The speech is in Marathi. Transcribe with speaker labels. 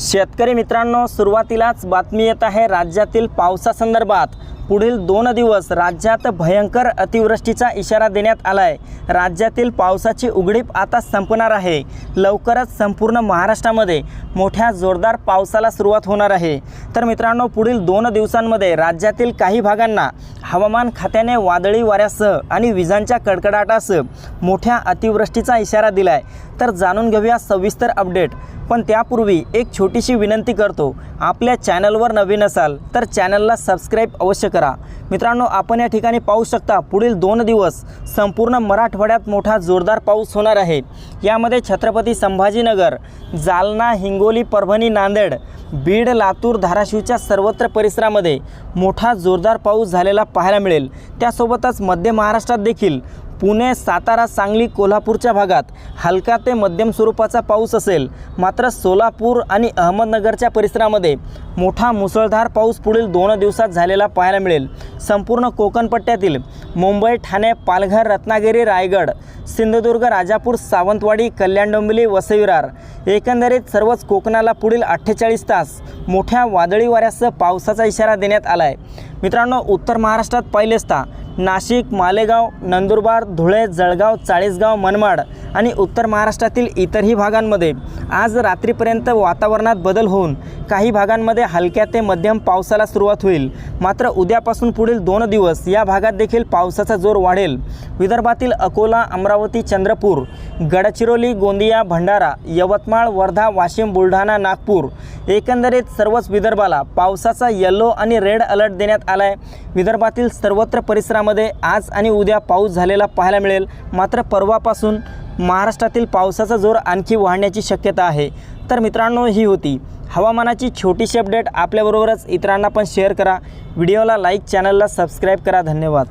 Speaker 1: शेतकरी मित्रांनो सुरुवातीलाच बातमी येत आहे राज्यातील पावसासंदर्भात. पुढील दोन दिवस राज्यात भयंकर अतिवृष्टीचा इशारा देण्यात आला आहे राज्यातील पावसाची उघडीप आता संपणार आहे. लवकरच संपूर्ण महाराष्ट्रामध्ये मोठ्या जोरदार पावसाला सुरुवात होणार आहे. तर मित्रांनो पुढील दोन दिवसांमध्ये राज्यातील काही भागांना हवामान खात्याने वादळी वाऱ्यासह आणि विजांच्या कडकडाटासह मोठ्या अतिवृष्टीचा इशारा दिला आहे तर जाणून घेऊया सविस्तर अपडेट. पण त्यापूर्वी एक छोटीशी विनंती करतो आपल्या चॅनलवर नवीन असाल तर चॅनलला सबस्क्राईब अवश्य करा. मित्रांनो आपण या ठिकाणी पाहू शकता पुढील दोन दिवस संपूर्ण मराठवाड्यात मोठा जोरदार पाऊस होणार आहे. यामध्ये छत्रपती संभाजीनगर जालना हिंगोली परभणी नांदेड बीड लातूर धाराशिवच्या सर्वत्र परिसरामध्ये मोठा जोरदार पाऊस झालेला पाहायला मिळेल. त्यासोबतच मध्य महाराष्ट्रात देखील पुणे सातारा सांगली कोल्हापूरच्या भागात हलका ते मध्यम स्वरूपाचा पाऊस असेल. मात्र सोलापूर आणि अहमदनगरच्या परिसरामध्ये मोठा मुसळधार पाऊस पुढील दोन दिवसात झालेला पाहायला मिळेल. संपूर्ण कोकणपट्ट्यातील मुंबई ठाणे पालघर रत्नागिरी रायगड सिंधुदुर्ग राजापूर सावंतवाडी कल्याण डोंबिवली वसईविरार एकंदरीत सर्वच कोकणाला पुढील अठ्ठेचाळीस तास मोठ्या वादळी वाऱ्यासह पावसाचा इशारा देण्यात आला आहे मित्रांनो उत्तर महाराष्ट्रात पाहिले असता नाशिक मालेगाव नंदुरबार धुळे जळगाव चाळीसगाव मनमाड आणि उत्तर महाराष्ट्रातील इतरही भागांमध्ये आज रात्रीपर्यंत वातावरणात बदल होऊन काही भागांमध्ये हलक्या ते मध्यम पावसाला सुरुवात होईल. मात्र उद्यापासून पुढील दोन दिवस या भागात देखील पावसाचा जोर वाढेल. विदर्भातील अकोला अमरावती चंद्रपूर गडचिरोली गोंदिया भंडारा यवतमाळ वर्धा वाशिम बुलढाणा नागपूर एकंदरीत सर्वच विदर्भाला पावसाचा येल्लो आणि रेड अलर्ट देण्यात आला आहे विदर्भातील सर्वत्र परिसरामध्ये आज आणि उद्या पाऊस झालेला पाहायला मिळेल. मात्र परवापासून महाराष्ट्रातील पावसाचा जोर आणखी वाढण्याची शक्यता आहे. तर मित्रांनो ही होती. हवामानाची छोटीशी अपडेट आपल्याबरोबरच इतरांना पण शेअर करा. व्हिडिओला लाईक चॅनलला सबस्क्राईब करा. धन्यवाद.